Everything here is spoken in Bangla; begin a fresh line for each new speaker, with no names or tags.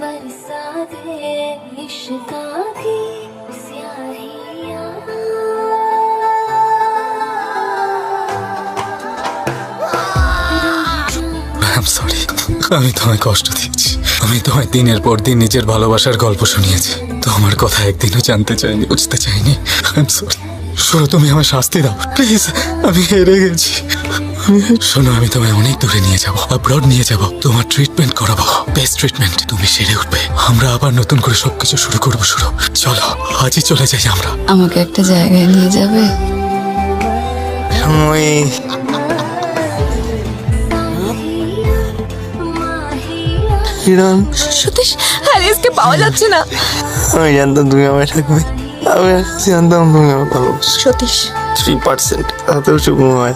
बरसाते इश्का की সরি আমি তোমায় কষ্ট দিয়েছি। আমি তোমায় দিনের পর দিন নিজের ভালোবাসার গল্প শুনিয়েছি। তো আমার কথা একদিনও জানতে চাইনি, বুঝতে চাইনি। আই এম সরি শুরু তুমি আমার শাস্তি দাও। প্লিজ আমি হেরে গেছি। শোনো আমি তোমায় অনেক দূরে নিয়ে যাব অ্যাব্রড নিয়ে যাব। তোমার ট্রিটমেন্ট করাবো বেস্ট ট্রিটমেন্ট তুমি সেরে উঠবে। আমরা আবার নতুন করে সবকিছু শুরু করব শুরু। চলো আজই চলে যাই আমরা।
আমাকে একটা জায়গায় নিয়ে যাবে?
কিরণ
সতীশ হ্যারিসকে পাওয়া যাচ্ছে না।
আমি জানতাম তুমি আমায় থাকবে। আমি জানতাম তুমি ভালোবাসো।
সতীশ।
থ্রি পার্সেন্ট তাতেও শুভ হয়